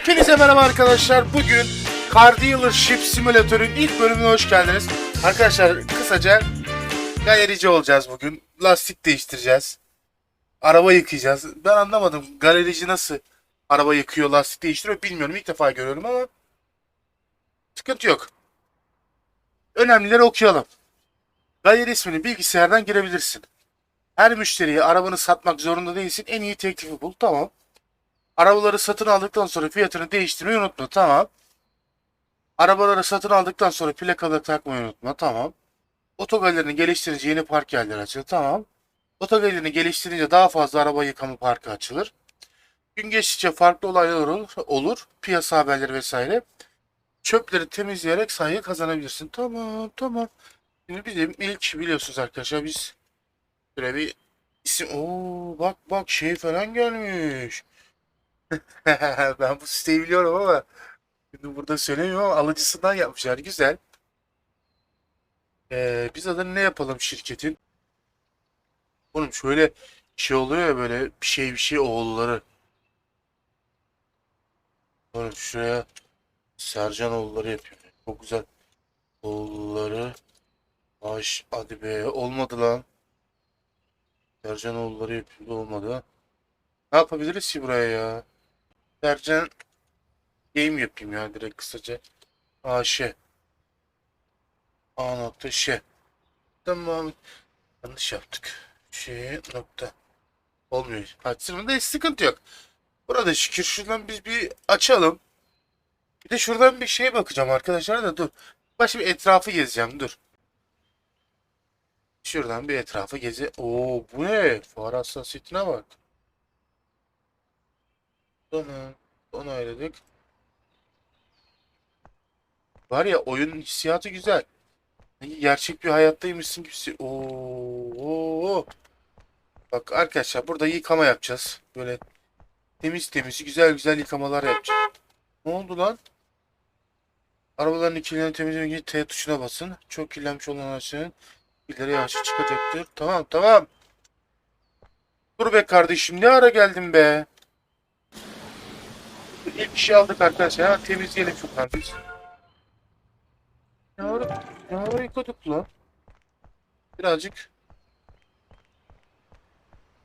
Hepinize merhaba arkadaşlar. Bugün Car Dealership Simulator'ın ilk bölümüne hoş geldiniz. Arkadaşlar kısaca galerici olacağız bugün. Lastik değiştireceğiz. Araba yıkayacağız. Ben anlamadım galerici nasıl araba yıkıyor, lastik değiştiriyor bilmiyorum. İlk defa görüyorum ama sıkıntı yok. Önemlileri okuyalım. Galeri ismini bilgisayardan girebilirsin. Her müşteriye arabanı satmak zorunda değilsin. En iyi teklifi bul. Tamam. Arabaları satın aldıktan sonra fiyatını değiştirmeyi unutma. Tamam. Arabaları satın aldıktan sonra plakaları takmayı unutma. Tamam. Otogallerini geliştirince yeni park yerleri açılır. Tamam. Otogallerini geliştirince daha fazla araba yıkama parkı açılır. Gün geçtikçe farklı olaylar olur. olur. Piyasa haberleri vesaire. Çöpleri temizleyerek sayı kazanabilirsin. Tamam tamam. Şimdi bizim ilk biliyorsunuz arkadaşlar biz böyle bir isim. Oo bak bak şey falan gelmiş. ben bu siteyi biliyorum ama şimdi burada söylemiyorum ama alıcısından yapmışlar. Güzel. Ee, biz adını ne yapalım şirketin? Oğlum şöyle şey oluyor ya böyle bir şey bir şey oğulları. Oğlum şuraya Sercan oğulları yapıyor. Çok güzel. Oğulları. Baş hadi be olmadı lan. Sercan oğulları yapıyor olmadı. Ne yapabiliriz ki buraya ya? Sercan game yapayım ya direkt kısaca. AŞ. A nokta Ş. Tamam. Yanlış yaptık. Ş nokta. Olmuyor. Açsın da hiç sıkıntı yok. Burada şükür şuradan biz bir açalım. Bir de şuradan bir şeye bakacağım arkadaşlar da dur. Başka bir etrafı gezeceğim dur. Şuradan bir etrafı gezi. Oo bu ne? Far hassasiyetine bak. Tamam. Onayladık. Var ya oyunun hissiyatı güzel. Gerçek bir hayattaymışsın gibi. Oo. Bak arkadaşlar burada yıkama yapacağız. Böyle temiz temiz güzel güzel yıkamalar yapacağız. Ne oldu lan? Arabaların ikililerini temizlemek için T tuşuna basın. Çok kirlenmiş olan araçların ileri yavaşça çıkacaktır. Tamam tamam. Dur be kardeşim ne ara geldin be? İlk işi aldık arkadaşlar. Hemen temizleyelim. Ne ara, ne ara yıkadık lan? Birazcık.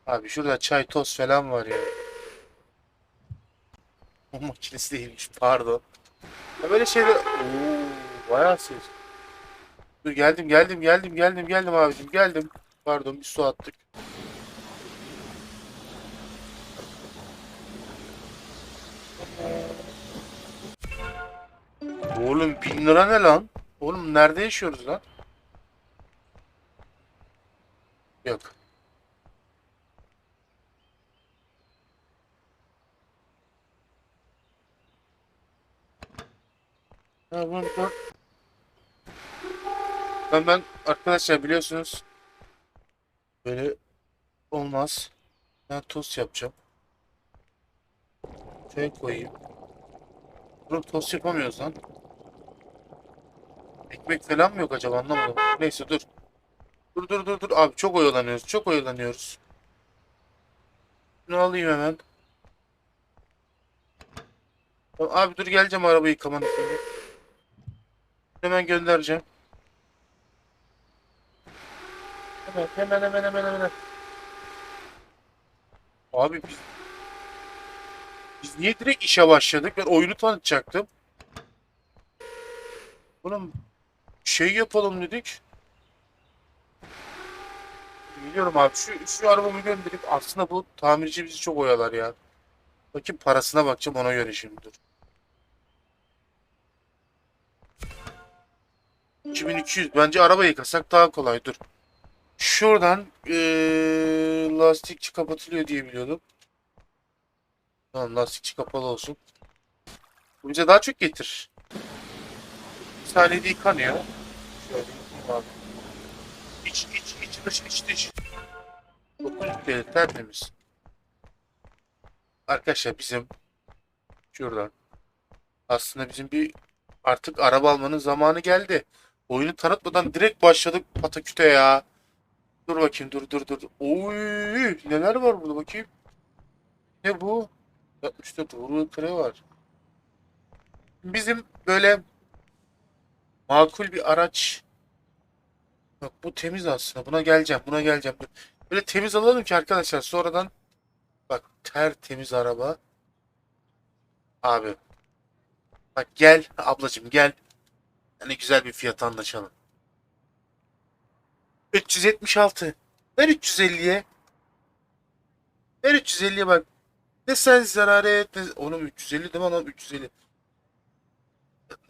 Abi şurada çay toz falan var ya. O makinesi değilmiş pardon. Ya böyle şeyler... Oo, bayağı ses. Dur geldim geldim geldim geldim geldim abicim geldim. Pardon bir su attık. Oğlum bin lira ne lan? Oğlum nerede yaşıyoruz lan? Yok. Ha, bunu, bu- Ben, ben arkadaşlar biliyorsunuz böyle olmaz. Ben tost yapacağım. Şöyle koyayım. Bunu tost yapamıyoruz lan. Ekmek falan mı yok acaba anlamadım. Neyse dur. Dur dur dur dur abi çok oyalanıyoruz. Çok oyalanıyoruz. Bunu alayım hemen. Abi dur geleceğim arabayı yıkamanı. Hemen göndereceğim. Hemen hemen hemen hemen hemen. Abi biz biz niye direkt işe başladık? Ben oyunu tanıtacaktım. Oğlum şey yapalım dedik. Biliyorum abi şu, şu arabamı gönderip aslında bu tamirci bizi çok oyalar ya. Bakayım parasına bakacağım ona göre şimdi dur. 2200 bence araba yıkasak daha kolay dur. Şuradan eee, lastikçi kapatılıyor diye biliyordum. Tamam lastikçi kapalı olsun. Bu bize daha çok getir. Bir saniyede yıkanıyor. Abi. İç iç iç dış iç dış. 900 TL tertemiz. Arkadaşlar bizim şuradan aslında bizim bir artık araba almanın zamanı geldi. Oyunu tanıtmadan direkt başladık pataküte ya. Dur bakayım dur dur dur. Oy neler var burada bakayım. Ne bu? 64 vurulu tire var. bizim böyle makul bir araç Bak bu temiz aslında. Buna geleceğim. Buna geleceğim. Böyle temiz alalım ki arkadaşlar sonradan bak tertemiz araba. Abi. Bak gel ablacığım gel. Hani güzel bir fiyat anlaşalım. 376. Ver 350'ye. Ver 350'ye bak. Ne sen zarar et ne... Oğlum 350 değil mi lan 350.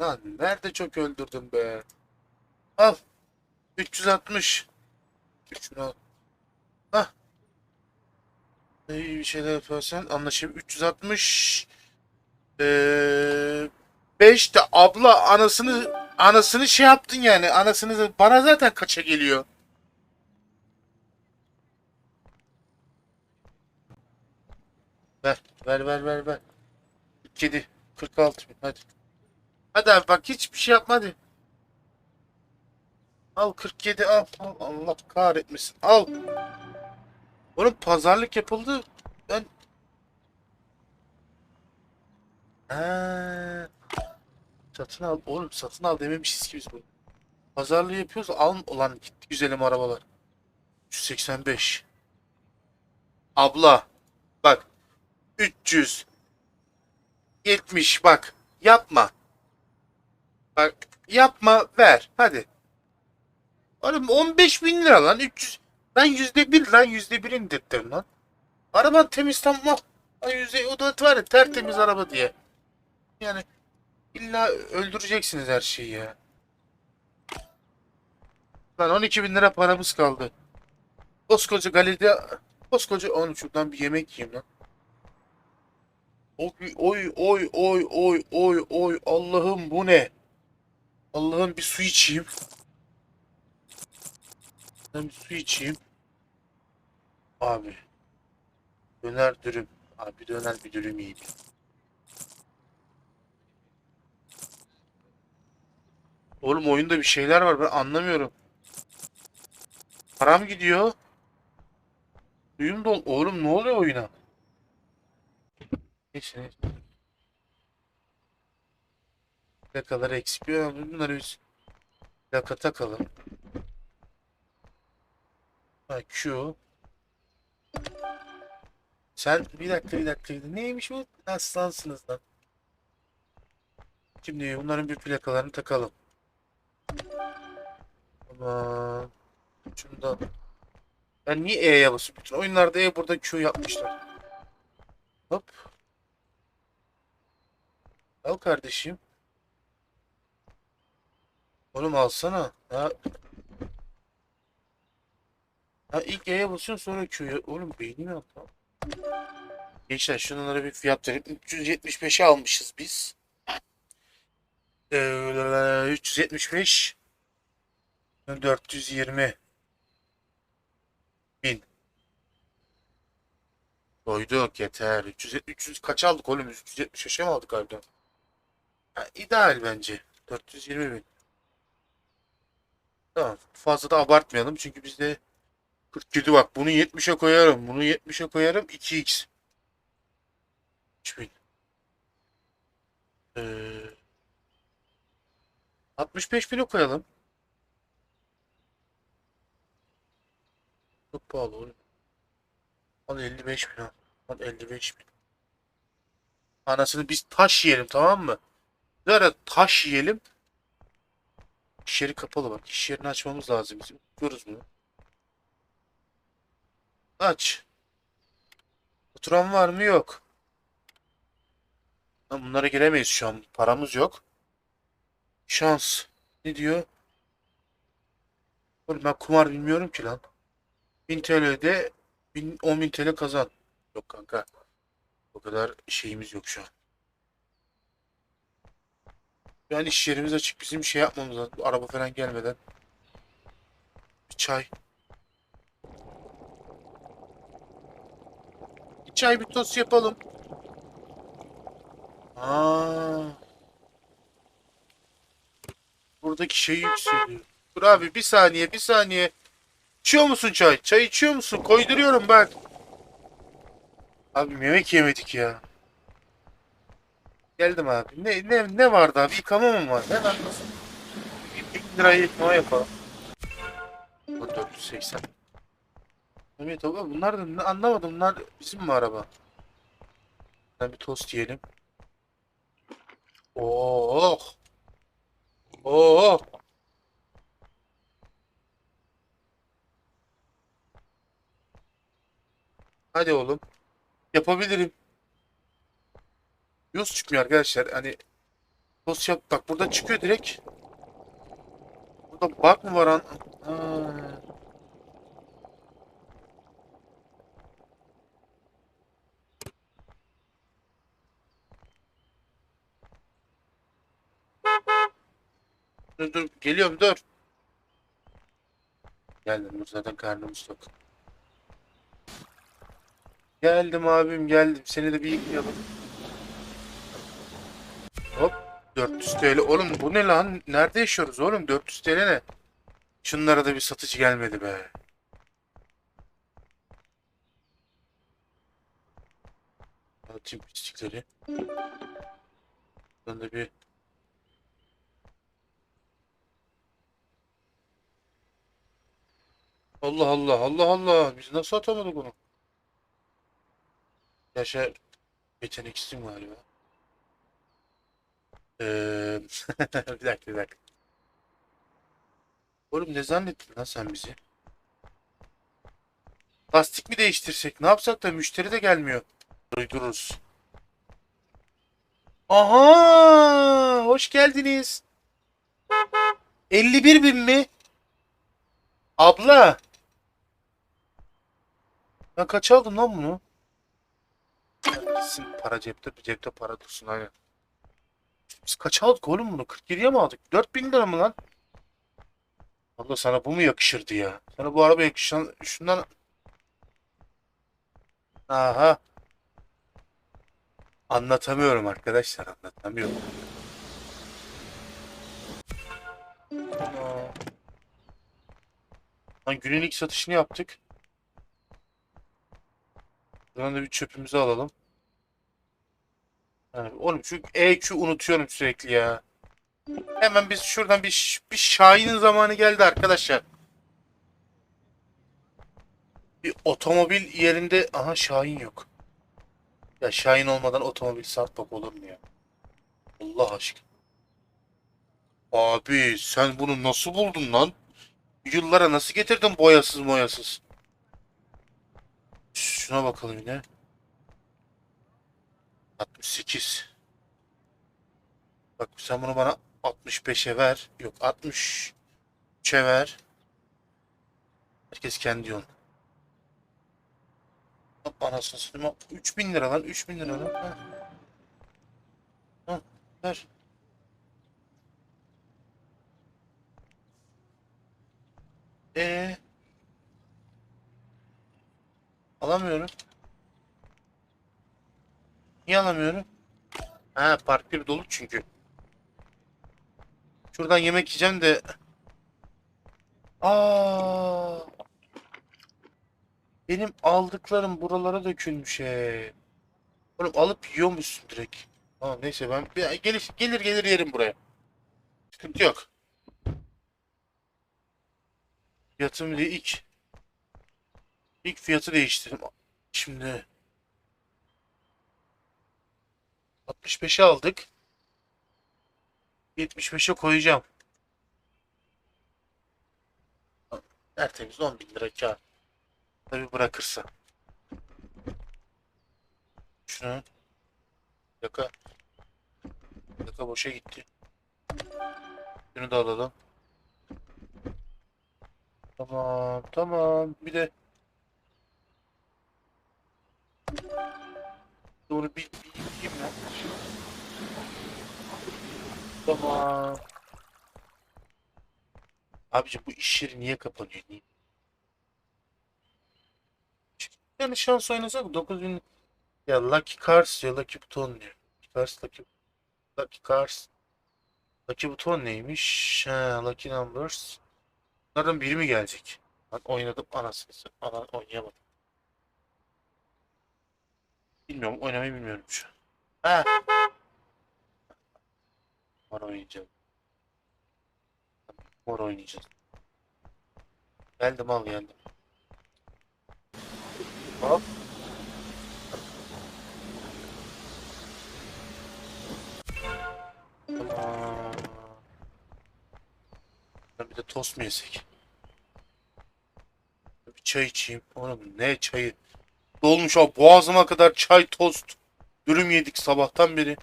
Lan nerede çok öldürdüm be. Al. 360. 3 al. Hah. İyi bir şeyler yaparsan anlaşayım. 360. Ee, 5 de abla anasını anasını şey yaptın yani. Anasını bana zaten kaça geliyor. Ver, ver, ver, ver, ver. 47, 46 bin, hadi. Hadi abi bak hiçbir şey yapma hadi. Al 47 al, al. Allah kahretmesin. Al. Oğlum pazarlık yapıldı. Ben... Ha. Satın al. Oğlum satın al dememişiz ki biz bunu. Pazarlığı yapıyoruz. Al olan gitti güzelim arabalar. 385. Abla. Bak. 300. 70 bak. Yapma. Bak yapma ver. Hadi. Oğlum 15 bin lira lan 300. Ben yüzde bir lan yüzde bir indirttim lan. Araban temiz tamam. Ay yüzde o da var ya tertemiz araba diye. Yani illa öldüreceksiniz her şeyi ya. Lan 12 bin lira paramız kaldı. Koskoca galeride koskoca onu şuradan bir yemek yiyeyim lan. Oy oy oy oy oy oy oy Allah'ım bu ne? Allah'ım bir su içeyim. Ben su içeyim. Abi. Döner dürüm. Abi döner bir dürüm yiyeyim. Oğlum oyunda bir şeyler var ben anlamıyorum. Param gidiyor. Suyum dol. Oğlum ne oluyor oyuna? Neyse neyse. Plakaları eksik. Bunları biz plaka takalım. Ha, Q. Sen bir dakika bir dakika. Neymiş bu? Aslansınız lan. Şimdi bunların bir plakalarını takalım. Tamam. Şundan. Ben niye E'ye basıyorum? Bütün oyunlarda E burada Q yapmışlar. Hop. Al kardeşim. Oğlum alsana. Ha. Ha ilk E'ye basıyorsun sonra Q'ya. Oğlum beynim yok lan. Gençler şunlara bir fiyat verelim. 375'e almışız biz. Ee, 375 420 bin. Doyduk yeter. 300, 300 kaç aldık oğlum? 375'e mi aldık harbiden? Ha, ideal bence. 420 bin. Tamam. Fazla da abartmayalım çünkü bizde 47 bak bunu 70'e koyarım. Bunu 70'e koyarım. 2x. 3000. Ee, 65 bine koyalım. Çok pahalı oğlum. Al 55 bin al. Al 55 bin. Anasını biz taş yiyelim tamam mı? Bir ara taş yiyelim. İş yeri kapalı bak. İş yerini açmamız lazım bizim. Yapıyoruz bunu. Aç. Oturan var mı? Yok. Lan bunlara giremeyiz şu an. Paramız yok. Şans. Ne diyor? Oğlum ben kumar bilmiyorum ki lan. 1000 TL'de 1000, 10.000 TL kazan. Yok kanka. O kadar şeyimiz yok şu an. Yani iş yerimiz açık. Bizim şey yapmamız lazım. Araba falan gelmeden. Bir çay. Çay bir tost yapalım. Aa. Buradaki şey yükseliyor. Dur abi bir saniye bir saniye. İçiyor musun çay? Çay içiyor musun? Koyduruyorum bak. Abi yemek yemedik ya. Geldim abi. Ne ne ne vardı abi? Yıkama mı var? Hemen nasıl? 1000 liraya yıkama yapalım. Bu 480. Evet abi bunlar da anlamadım. Bunlar bizim mi araba? Ben bir tost yiyelim. Oh. Oh. Hadi oğlum. Yapabilirim. Yus çıkmıyor arkadaşlar. Hani tost yap. Bak burada çıkıyor direkt. Burada bug mı var an? Ha. Dur dur geliyorum dur. Geldim dur zaten karnımız tok. Geldim abim geldim. Seni de bir yıkayalım. Hop 400 TL. Oğlum bu ne lan? Nerede yaşıyoruz oğlum? 400 TL ne? Şunlara da bir satıcı gelmedi be. Atayım pislikleri. Buradan da bir Allah Allah Allah Allah. Biz nasıl atamadık onu? Yaşar yeteneksizim galiba. Ee, bir dakika bir dakika. Oğlum ne zannettin lan sen bizi? Lastik mi değiştirsek? Ne yapsak da müşteri de gelmiyor. Duydururuz. Aha! Hoş geldiniz. 51 bin mi? Abla. Ben kaç aldım lan bunu? Gitsin para cepte, cepte para dursun aynen. Biz kaç aldık oğlum bunu? 47'ye mi aldık? 4000 lira mı lan? Abla sana bu mu yakışırdı ya? Sana bu araba yakışan şundan... Aha. Anlatamıyorum arkadaşlar anlatamıyorum. Lan günün ilk satışını yaptık. Buradan da bir çöpümüzü alalım. Ha, oğlum şu EQ unutuyorum sürekli ya. Hemen biz şuradan bir, bir Şahin'in zamanı geldi arkadaşlar. Bir otomobil yerinde... Aha Şahin yok. Ya Şahin olmadan otomobil satmak olur mu ya? Allah aşkına. Abi sen bunu nasıl buldun lan? Yıllara nasıl getirdin boyasız boyasız? Şuna bakalım yine. 68. Bak sen bunu bana 65'e ver. Yok 63'e ver. Herkes kendi yolunu. Anasını satayım. 3000 lira lan 3000 lira lan. Ha. Ha, ver. Ee, alamıyorum. Niye alamıyorum? Ha park bir dolu çünkü. Şuradan yemek yiyeceğim de. Aa. Benim aldıklarım buralara dökülmüş he. Oğlum alıp yiyormuşsun direkt. Tamam neyse ben gelir gelir gelir yerim buraya. Sıkıntı yok. Fiyatım diye ilk ilk fiyatı değiştirdim. Şimdi 65'e aldık. 75'e koyacağım. Tertemiz 10 bin lira kar. Tabi bırakırsa. Şunu. Yaka. Yaka boşa gitti. Şunu da alalım. Tamam, tamam. Bir de Onu bir, bir ya. Tamam. Abicim bu iş yeri niye kapanıyor? Niye? Yani şans oynasak 9000 ya Lucky Cars diyor Lucky Buton diyor. Cars Lucky Lucky Cars Lucky Buton neymiş? Ha, Lucky Numbers. Bunlardan biri mi gelecek? Ben oynadım anasını satayım. Ana oynayamadım. Bilmiyorum oynamayı bilmiyorum şu an. Ha. Mor oynayacağız. Mor oynayacağız. Geldim al geldim. Hop. Ben bir de tost mu yesek? Bir çay içeyim. Oğlum ne çayı? Dolmuş o boğazıma kadar çay tost. Dürüm yedik sabahtan beri.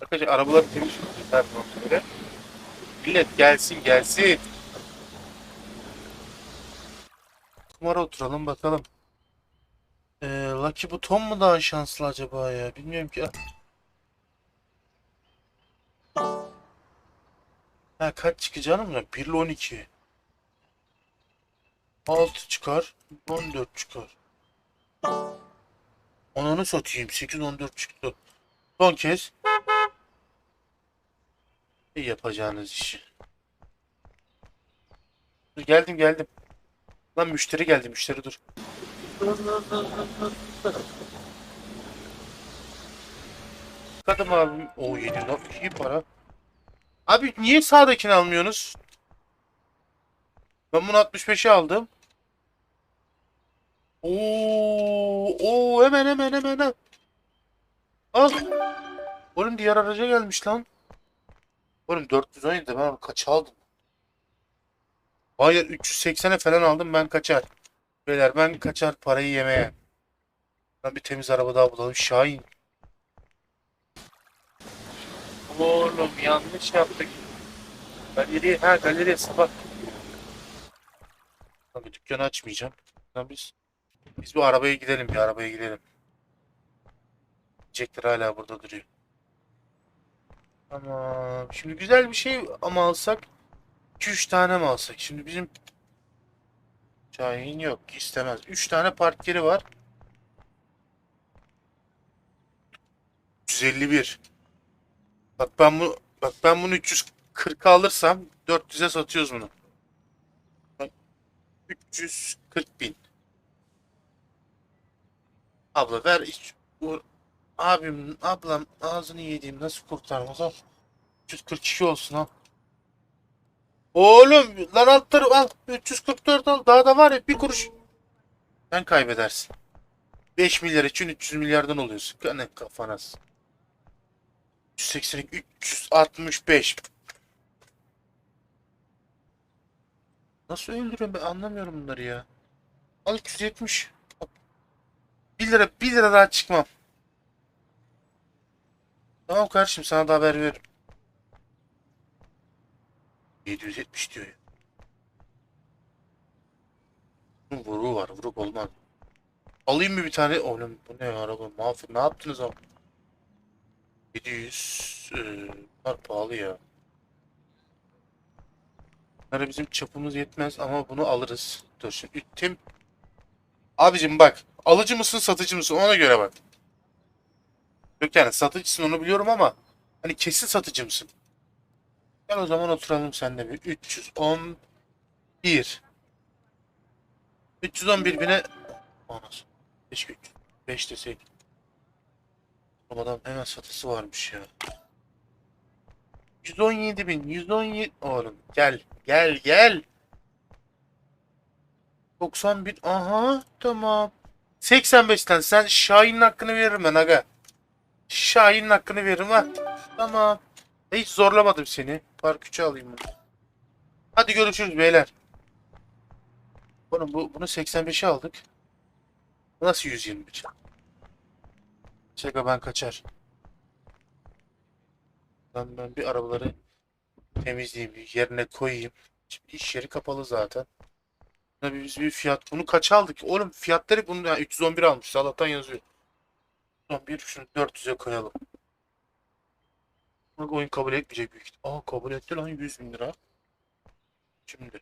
Arkadaşlar arabaları temiz böyle. Millet gelsin gelsin. Kumara oturalım bakalım. Ee, Lucky buton mu daha şanslı acaba ya? Bilmiyorum ki. Ha kaç çıkacağını mı? 1 ile 12. 6 çıkar. 14 çıkar. Ananı satayım. 8 14 çıktı. Son kez. Yapacağınız işi. Dur, geldim geldim. Lan müşteri geldi müşteri dur. Kadın abim. O 7 lan iyi para. Abi niye sağdakini almıyorsunuz? Ben bunu 65'e aldım. Oo, oo hemen hemen hemen hemen. Al. Oğlum diğer araca gelmiş lan. Oğlum 417 ben onu kaça aldım? Hayır 380'e falan aldım ben kaçar. Beyler ben kaçar parayı yemeye. Ben bir temiz araba daha bulalım. Şahin. Oğlum yanlış yaptık. Galeri, ha galeri sabah. Abi dükkanı açmayacağım. Lan biz biz bu arabaya gidelim bir arabaya gidelim. Jackler hala burada duruyor. Ama şimdi güzel bir şey ama alsak 2-3 tane mi alsak? Şimdi bizim Şahin yok istemez. 3 tane park yeri var. 151. Bak ben bu bak ben bunu 340 alırsam 400'e satıyoruz bunu. Bak, 340 bin. Abla ver iç. Bu abim ablam ağzını yediğim nasıl kurtarmaz al. 342 olsun al. Oğlum lan altları al. 344 al. Daha da var ya bir kuruş. Sen kaybedersin. 5 milyar için 300 milyardan oluyorsun. Ne kafana. 382 365. Nasıl öldürüyorum ben anlamıyorum bunları ya. Al 270. 1 lira 1 lira daha çıkmam. Tamam kardeşim sana da haber veririm. 770 diyor ya. Bunun vuruğu var. Vuruk olmaz. Alayım mı bir tane? Oğlum bu ne araba? Mahvet. Ne yaptınız abi? 700 eee, bunlar pahalı ya. Bunlara bizim çapımız yetmez ama bunu alırız. Dur şimdi ütim. Abicim bak. Alıcı mısın satıcı mısın ona göre bak. Yok yani satıcısın onu biliyorum ama hani kesin satıcı mısın? Gel o zaman oturalım seninle bir. 311. 311 bine Anasını. Keşke 5 deseydik. Bu adam hemen satısı varmış ya. 117 bin. 117. Oğlum gel. Gel gel. 90 bin. Aha tamam. 85'ten sen Şahin'in hakkını veririm ben aga. Şahin'in hakkını veririm ha. Tamam. Hiç zorlamadım seni. Park 3'e alayım bunu. Hadi görüşürüz beyler. Oğlum bu, bunu 85'e aldık. Nasıl 121? Şaka ben kaçar. Ben, ben bir arabaları temizleyeyim, yerine koyayım. Şimdi iş yeri kapalı zaten. Tabii biz bir fiyat. Bunu kaç aldık? Oğlum fiyatları bunu yani 311 almış. Allah'tan yazıyor. 311 şunu 400'e koyalım. Bak oyun kabul etmeyecek büyük ihtimal. Aa kabul etti lan 100 bin lira. Şimdi.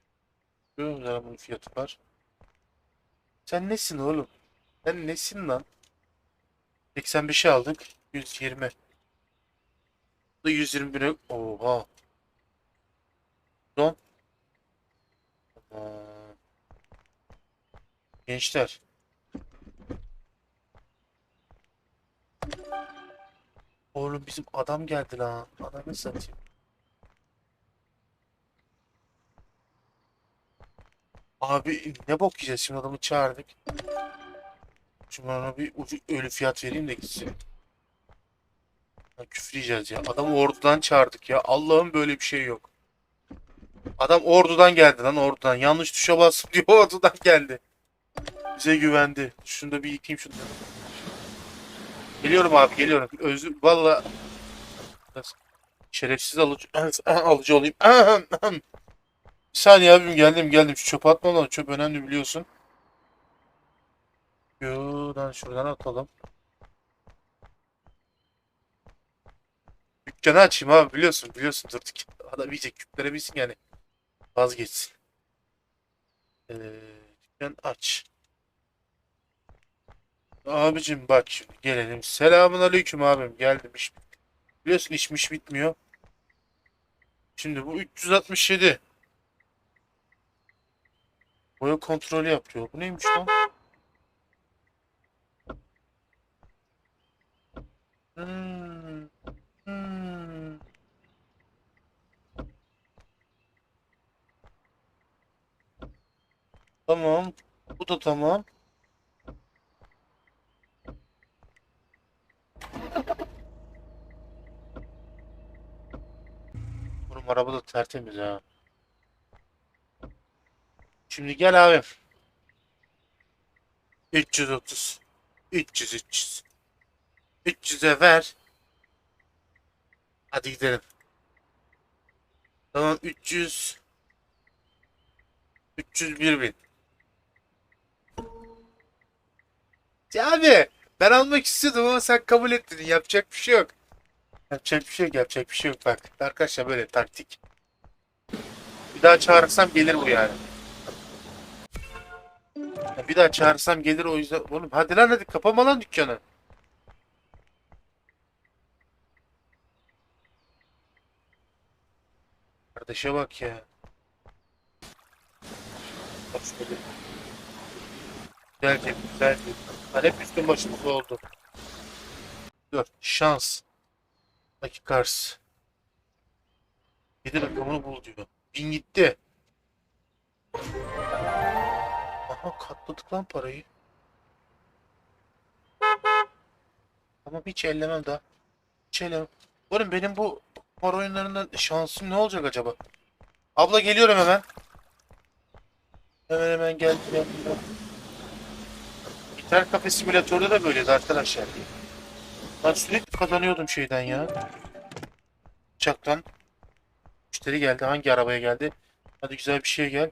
Şu lira bunun fiyatı var. Sen nesin oğlum? Sen nesin lan? 85'i aldık. 120. Bu da 120 bine. Oha. Son. Gençler. Oğlum bizim adam geldi lan. Adamı satayım. Abi ne bok yiyeceğiz şimdi adamı çağırdık. Şimdi ona bir ucu ölü fiyat vereyim de gitsin. Ha, küfür yiyeceğiz ya. Adamı ordudan çağırdık ya. Allah'ım böyle bir şey yok. Adam ordudan geldi lan ordudan. Yanlış tuşa bastım diyor ordudan geldi. Bize güvendi. Şunu da bir yıkayayım şunu. Geliyorum abi geliyorum. Özür valla şerefsiz alıcı, alıcı olayım. Bir saniye abim geldim geldim. Şu çöpe atmam lazım. Çöp önemli biliyorsun. Şuradan şuradan atalım. Dükkanı açayım abi biliyorsun biliyorsun durduk. Adam iyice küplere bilsin yani. Vazgeçsin. Ee, dükkan aç. Abicim bak gelelim. Selamun aleyküm abim geldim iş Biliyorsun işmiş bitmiyor. Şimdi bu 367. Boya kontrolü yapıyor. Bu neymiş lan? Hmm. Hmm. Tamam. Bu da tamam. Bunun araba da tertemiz ha. Şimdi gel abi. 330. 300 300. 300'e ver. Hadi gidelim. Tamam 300. 301 bin. Abi ben almak istiyordum ama sen kabul ettin. Yapacak bir şey yok. Yapacak bir şey yok, yapacak bir şey yok. Bak arkadaşlar böyle taktik. Bir daha çağırsam gelir bu yani. Ya bir daha çağırsam gelir o yüzden. Oğlum hadi lan hadi kapama lan dükkanı. Kardeşe bak ya. Bak. Güzelce güzelce. Lan hep üstün başımız oldu. Dur şans. Dakikars. 7 rakamını bul diyor. Bin gitti. Aha katladık lan parayı. Ama hiç ellemem daha. Hiç ellemem. Oğlum benim bu para oyunlarından şansım ne olacak acaba? Abla geliyorum hemen. Hemen hemen geldim. İnternet kafe simülatörde de böyleydi arkadaşlar. Ben sürekli kazanıyordum şeyden ya. Uçaktan. Müşteri geldi. Hangi arabaya geldi? Hadi güzel bir şey gel.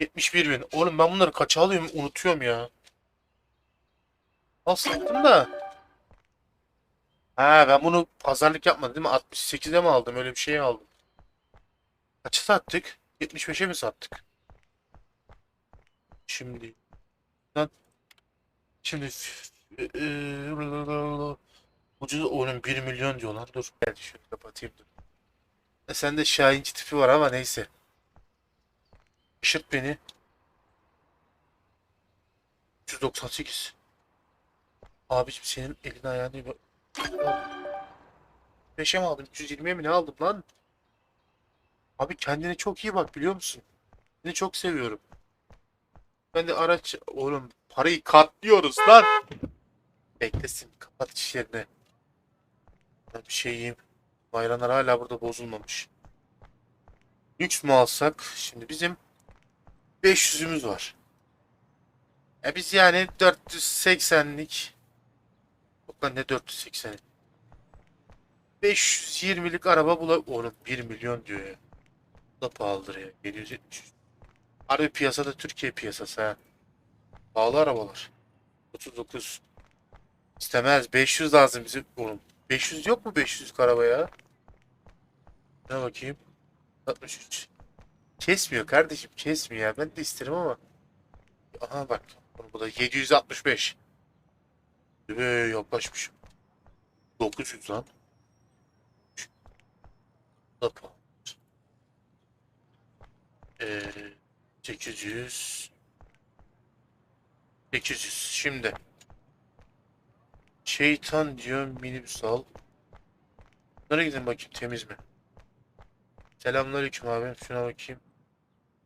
71 bin. Oğlum ben bunları kaça alıyorum unutuyorum ya. Al sattım da. Ha ben bunu pazarlık yapmadım değil mi? 68'e mi aldım? Öyle bir şey aldım. Kaça sattık? 75'e mi sattık? Şimdi. Şimdi. Ucuz oğlum 1 milyon diyor lan. Dur. Gel şunu kapatayım dur. E sende Şahinci tipi var ama neyse. Şırt beni. 398. Abiciğim senin elin ayağını. 5'e mi aldım? 320'ye mi ne aldım lan? Abi kendine çok iyi bak biliyor musun? Seni çok seviyorum. Ben de araç... Oğlum parayı katlıyoruz lan. Beklesin. Kapat iş yerine. Ben bir şey yiyeyim. Bayramlar hala burada bozulmamış. Lüks mü alsak? Şimdi bizim 500'ümüz var. E biz yani 480'lik Yok ne 480'i 520'lik araba bula... Oğlum 1 milyon diyor ya. Bu da pahalıdır ya. 770. Harbi piyasada Türkiye piyasası ha. Pahalı arabalar. 39. İstemez. 500 lazım bize. Oğlum 500 yok mu 500'lük araba ya? Ne bakayım? 63. Kesmiyor kardeşim kesmiyor. Ben de isterim ama. Aha bak. Bu da 765. Ee, yaklaşmışım. 900 lan. Da pahalı. Ee, 800. 800. Şimdi. Şeytan diyor minibüs al. Nereye gidin bakayım temiz mi? Selamünaleyküm abi. Şuna bakayım.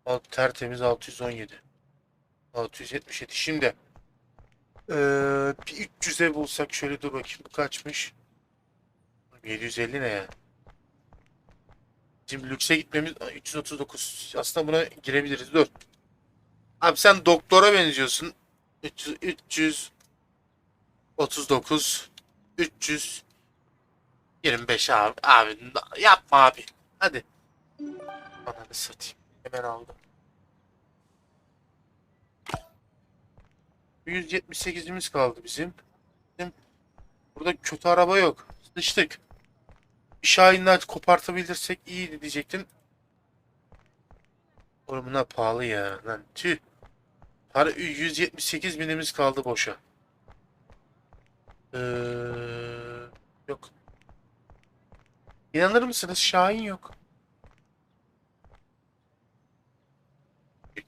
Alt tertemiz 617. 677. Şimdi eee bir 300'e bulsak şöyle dur bakayım kaçmış? 750 ne ya? Şimdi lükse gitmemiz Aa, 339. Aslında buna girebiliriz. Dur. Abi sen doktora benziyorsun. 300 339 300 25 abi. Abi yapma abi. Hadi. Ananı satayım. Hemen aldım. 178'imiz kaldı. Bizim burada kötü araba yok. Sıçtık. Bir Şahinler kopartabilirsek iyiydi diyecektim. Oğlum bunlar pahalı ya. Lan tüh. Para 178 binimiz kaldı boşa. Ee, yok. İnanır mısınız? Şahin yok.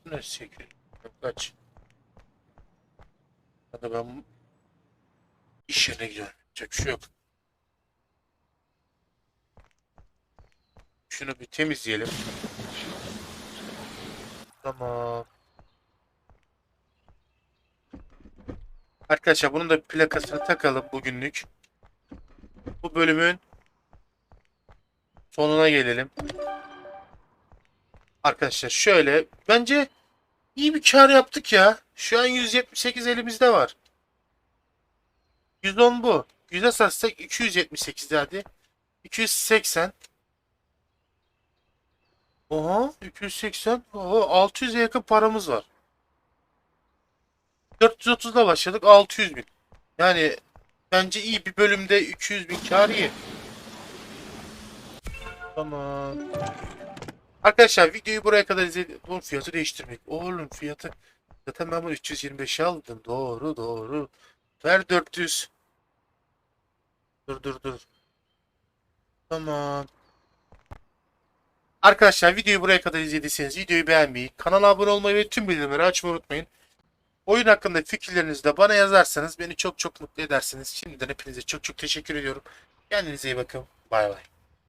Ne 8 kaç? Hadi ben iş yerine gidiyorum. Bir şey yok. Şunu bir temizleyelim. Tamam. Arkadaşlar bunun da plakasını takalım bugünlük. Bu bölümün sonuna gelelim. Arkadaşlar şöyle bence iyi bir kar yaptık ya. Şu an 178 elimizde var. 110 bu. 100'e satsak 278 hadi. 280. Oha 280. Oha 600'e yakın paramız var. 430'da başladık 600 bin. Yani bence iyi bir bölümde 200 bin kar iyi. Tamam. Arkadaşlar videoyu buraya kadar izledim. Oğlum fiyatı değiştirmek. Oğlum fiyatı. Zaten ben bunu 325'e aldım. Doğru doğru. Ver 400. Dur dur dur. Tamam. Arkadaşlar videoyu buraya kadar izlediyseniz videoyu beğenmeyi, kanala abone olmayı ve tüm bildirimleri açmayı unutmayın. Oyun hakkında fikirlerinizi de bana yazarsanız beni çok çok mutlu edersiniz. Şimdiden hepinize çok çok teşekkür ediyorum. Kendinize iyi bakın. Bay bay.